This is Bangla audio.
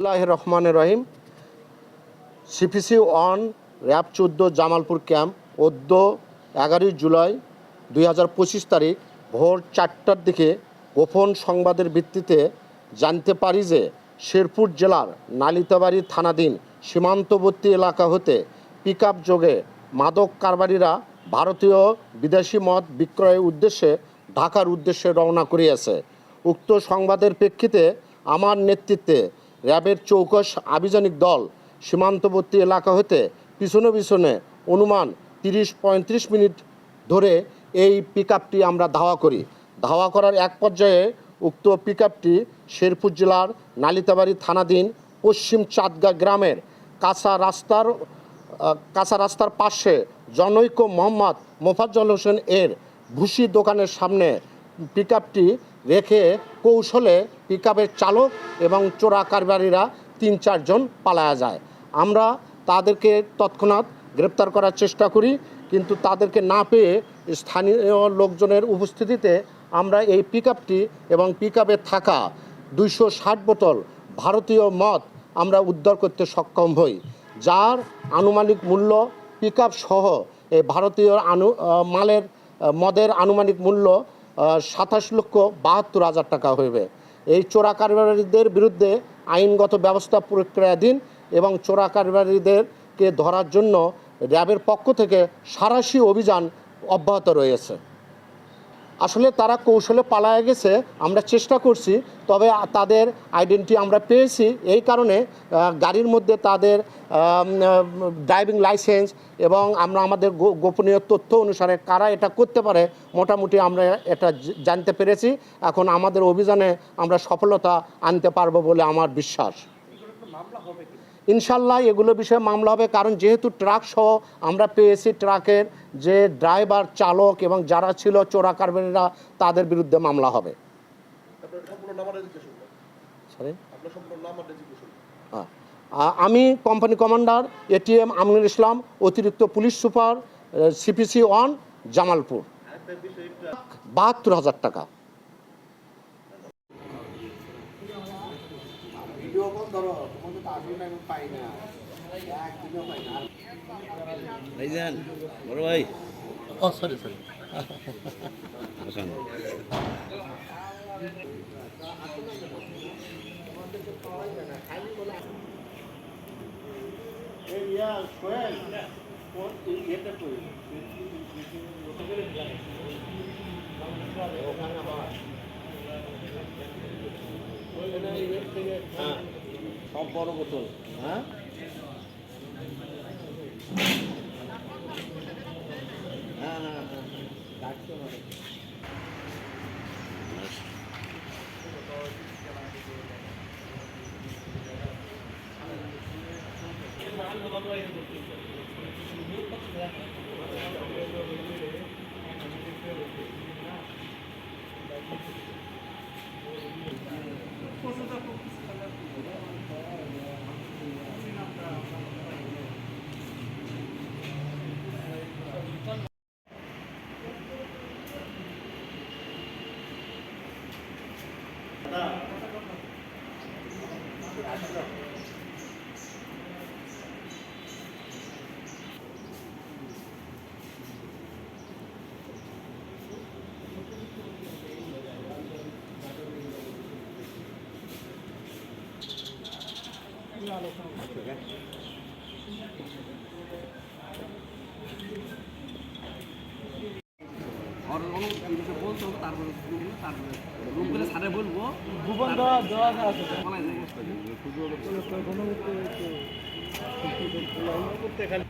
আল্লাহ রহমান রহিম। সিপিসি ওয়ান র্যাব চোদ্দ, জামালপুর ক্যাম্প অদ্য এগারোই জুলাই দুই হাজার পঁচিশ তারিখ, ভোর চারটার দিকে গোপন সংবাদের ভিত্তিতে জানতে পারি যে শেরপুর জেলার নালিতাবাড়ি থানাধীন সীমান্তবর্তী এলাকা হতে পিক যোগে মাদক কারবারিরা ভারতীয় বিদেশি মদ বিক্রয়ের উদ্দেশ্যে ঢাকার উদ্দেশ্যে রওনা করিয়াছে। উক্ত সংবাদের প্রেক্ষিতে আমার নেতৃত্বে র্যাবের চৌকস আভিযানিক দল সীমান্তবর্তী এলাকা হতে পিছনে পিছনে অনুমান তিরিশ পঁয়ত্রিশ মিনিট ধরে এই পিক আমরা ধাওয়া করি। ধাওয়া করার এক পর্যায়ে উক্ত পিক শেরপুর জেলার নালিতাবাড়ি থানাধীন পশ্চিম চাঁদগা গ্রামের কাঁচা রাস্তার কাঁচা রাস্তার পাশে জনৈক মোহাম্মদ মোফাজ্জল হোসেন এর ভুসি দোকানের সামনে পিক রেখে কৌশলে পিক চালক এবং চোরা কারবারিরা তিন চারজন পালায়া যায়। আমরা তাদেরকে তৎক্ষণাৎ গ্রেপ্তার করার চেষ্টা করি, কিন্তু তাদেরকে না পেয়ে স্থানীয় লোকজনের উপস্থিতিতে আমরা এই পিক এবং পিক থাকা দুইশো ষাট বোতল ভারতীয় মদ আমরা উদ্ধার করতে সক্ষম হই, যার আনুমানিক মূল্য পিক সহ এই ভারতীয় আনু মালের মদের আনুমানিক মূল্য সাতাশ লক্ষ বাহাত্তর হাজার টাকা হইবে। এই চোরা কারবারিদের বিরুদ্ধে আইনগত ব্যবস্থা প্রক্রিয়াধীন এবং চোরা কারবারিদেরকে ধরার জন্য র্যাবের পক্ষ থেকে সারাশি অভিযান অব্যাহত রয়েছে। আসলে তারা কৌশলে পালায় গেছে, আমরা চেষ্টা করছি, তবে তাদের আইডেন্টি আমরা পেয়েছি, এই কারণে গাড়ির মধ্যে তাদের ড্রাইভিং লাইসেন্স এবং আমরা আমাদের গোপনীয় তথ্য অনুসারে কারা এটা করতে পারে, মোটামুটি আমরা এটা জানতে পেরেছি। এখন আমাদের অভিযানে আমরা সফলতা আনতে পারব বলে আমার বিশ্বাস। ইনশাল্লাহ এগুলো বিষয়ে মামলা হবে কারণ যেহেতু ট্রাক সহ আমরা পেয়েছি ট্রাকের যে ড্রাইভার চালক এবং যারা ছিল চোরা কারবারিরা তাদের বিরুদ্ধে মামলা হবে। হ্যাঁ। আমি company commander ATM Aminul Islam অতিরিক্ত police super CPC one Jamalpur. বাহাত্তর হাজার টাকা। ভিডিও ভাইজান বড় ভাই। ও সরি সরি বসান হ্যাঁ বড় বোতল হ্যাঁ? হ্যাঁ হ্যাঁ হ্যাঁ ডাকছো আমাদের। বলতে হবে তারপরে তারপরে রুম করে সারে বলব। ভুবন দেওয়া দেওয়া আছে বলাই যায়। করতে খালি